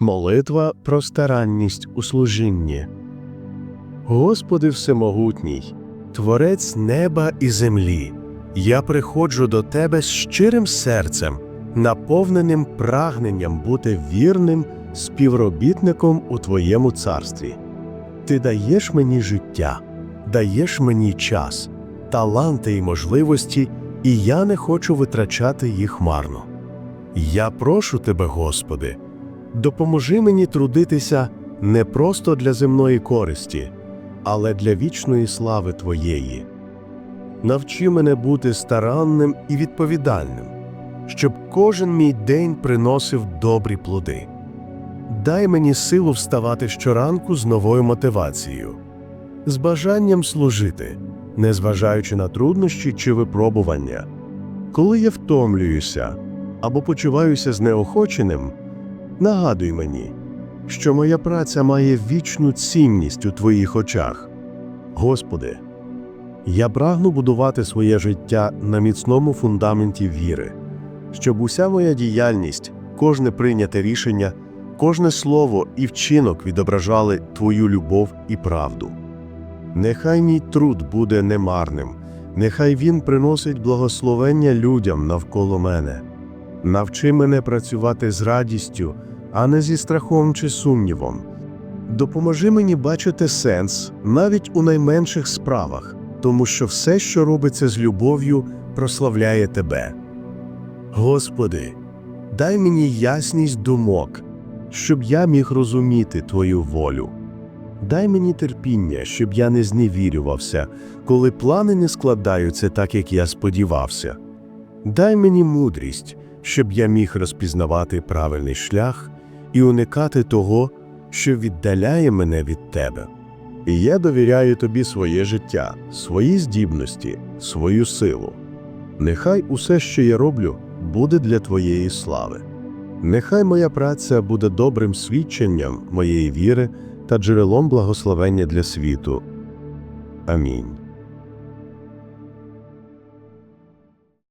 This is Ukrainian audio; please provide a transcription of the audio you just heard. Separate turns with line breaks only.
Молитва про старанність у служінні. Господи Всемогутній, Творець неба і землі, я приходжу до Тебе з щирим серцем, наповненим прагненням бути вірним співробітником у Твоєму царстві. Ти даєш мені життя, даєш мені час, таланти і можливості, і я не хочу витрачати їх марно. Я прошу Тебе, Господи, допоможи мені трудитися не просто для земної користі, але для вічної слави Твоєї. Навчи мене бути старанним і відповідальним, щоб кожен мій день приносив добрі плоди. Дай мені силу вставати щоранку з новою мотивацією, з бажанням служити, незважаючи на труднощі чи випробування. Коли я втомлююся або почуваюся знеохоченим, нагадуй мені, що моя праця має вічну цінність у Твоїх очах. Господи, я прагну будувати своє життя на міцному фундаменті віри, щоб уся моя діяльність, кожне прийняте рішення, кожне слово і вчинок відображали Твою любов і правду. Нехай мій труд буде немарним, нехай він приносить благословення людям навколо мене. Навчи мене працювати з радістю, а не зі страхом чи сумнівом. Допоможи мені бачити сенс навіть у найменших справах, тому що все, що робиться з любов'ю, прославляє Тебе. Господи, дай мені ясність думок, щоб я міг розуміти Твою волю. Дай мені терпіння, щоб я не зневірювався, коли плани не складаються так, як я сподівався. Дай мені мудрість, щоб я міг розпізнавати правильний шлях і уникати того, що віддаляє мене від тебе. І я довіряю тобі своє життя, свої здібності, свою силу. Нехай усе, що я роблю, буде для твоєї слави. Нехай моя праця буде добрим свідченням моєї віри та джерелом благословення для світу. Амінь.